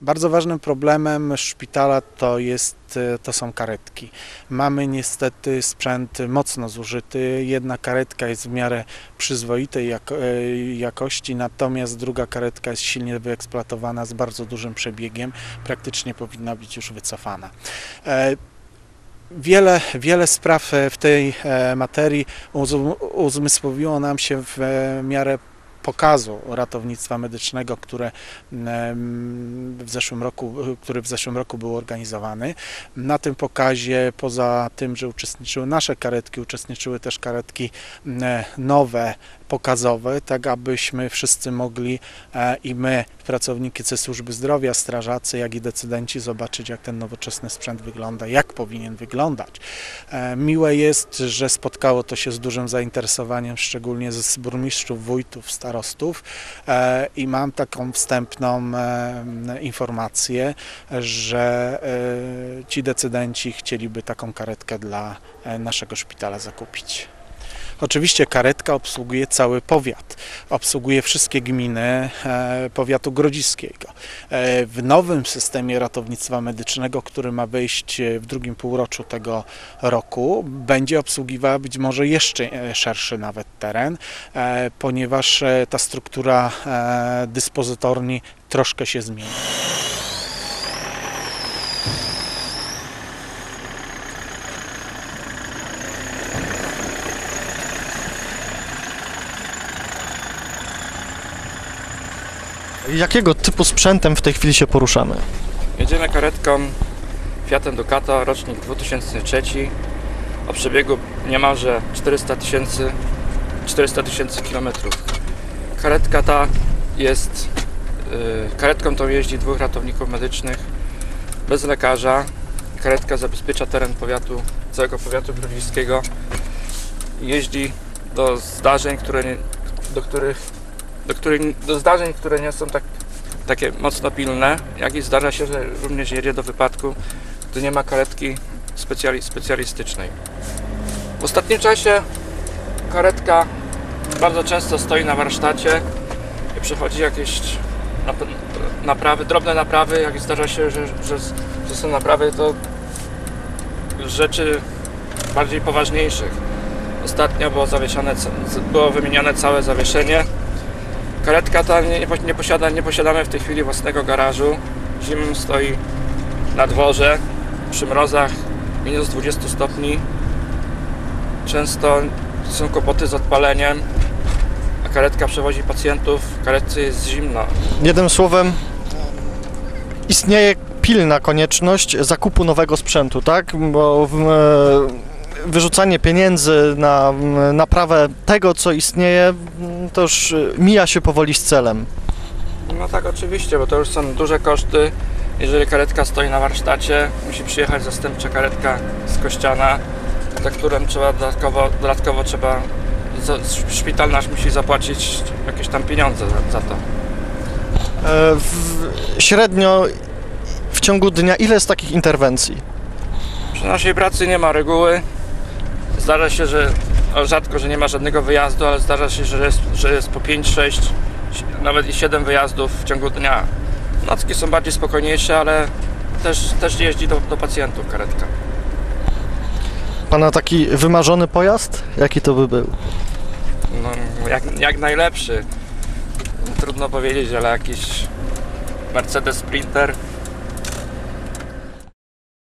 Bardzo ważnym problemem szpitala to, jest, e, to są karetki. Mamy niestety sprzęt mocno zużyty. Jedna karetka jest w miarę przyzwoitej e, jakości, natomiast druga karetka jest silnie wyeksploatowana z bardzo dużym przebiegiem. Praktycznie powinna być już wycofana. E, Wiele, wiele spraw w tej materii uzm- uzmysłowiło nam się w miarę pokazu ratownictwa medycznego, które w zeszłym roku, który w zeszłym roku był organizowany. Na tym pokazie, poza tym, że uczestniczyły nasze karetki, uczestniczyły też karetki nowe, pokazowe, tak abyśmy wszyscy mogli e, i my, pracownicy służby zdrowia, strażacy, jak i decydenci zobaczyć, jak ten nowoczesny sprzęt wygląda, jak powinien wyglądać. E, Miłe jest, że spotkało to się z dużym zainteresowaniem, szczególnie z burmistrzów, wójtów, starostów e, i mam taką wstępną e, informację, że e, ci decydenci chcieliby taką karetkę dla naszego szpitala zakupić. Oczywiście karetka obsługuje cały powiat, obsługuje wszystkie gminy e, powiatu grodziskiego. E, w nowym systemie ratownictwa medycznego, który ma wejść e, w drugim półroczu tego roku, będzie obsługiwała być może jeszcze szerszy nawet teren, ponieważ ta struktura dyspozytorni troszkę się zmieni. Jakiego typu sprzętem w tej chwili się poruszamy? Jedziemy karetką Fiatem Ducato, rocznik 2003 o przebiegu niemalże 400 tysięcy 400 tysięcy kilometrów. Karetka ta jest yy, karetką tą jeździ dwóch ratowników medycznych bez lekarza. Karetka zabezpiecza teren powiatu, całego powiatu grodziskiego. Jeździ do zdarzeń, które do których do, których, do zdarzeń, które nie są tak takie mocno pilne, jak i zdarza się, że również jedzie do wypadku, gdy nie ma karetki specjali, specjalistycznej. W ostatnim czasie karetka bardzo często stoi na warsztacie i przechodzi jakieś nap- naprawy, drobne naprawy, jak zdarza się, że, że, że są naprawy, to rzeczy bardziej poważniejszych. Ostatnio było, zawieszone, było wymienione całe zawieszenie Karetka ta nie, nie, posi- nie, posiada, nie posiadamy w tej chwili własnego garażu. Zimą stoi na dworze przy mrozach minus 20 stopni. Często są kłopoty z odpaleniem, a karetka przewozi pacjentów. W karetce jest zimno. Jednym słowem, istnieje pilna konieczność zakupu nowego sprzętu, tak? Bo e, wyrzucanie pieniędzy na naprawę tego, co istnieje, to już e, mija się powoli z celem. No tak, oczywiście, bo to już są duże koszty. Jeżeli karetka stoi na warsztacie, musi przyjechać zastępcza karetka z Kościana, za którą trzeba dodatkowo, dodatkowo trzeba, szpital nasz musi zapłacić jakieś tam pieniądze za, za to. E, w, średnio w ciągu dnia ile jest takich interwencji? Przy naszej pracy nie ma reguły. Zdarza się, że rzadko, że nie ma żadnego wyjazdu, ale zdarza się, że jest, że jest po 5, 6, nawet i 7 wyjazdów w ciągu dnia. Nocki są bardziej spokojniejsze, ale też, też jeździ do, do pacjentów karetka. Pana taki wymarzony pojazd? Jaki to by był? No, jak, jak najlepszy. Trudno powiedzieć, ale jakiś Mercedes Sprinter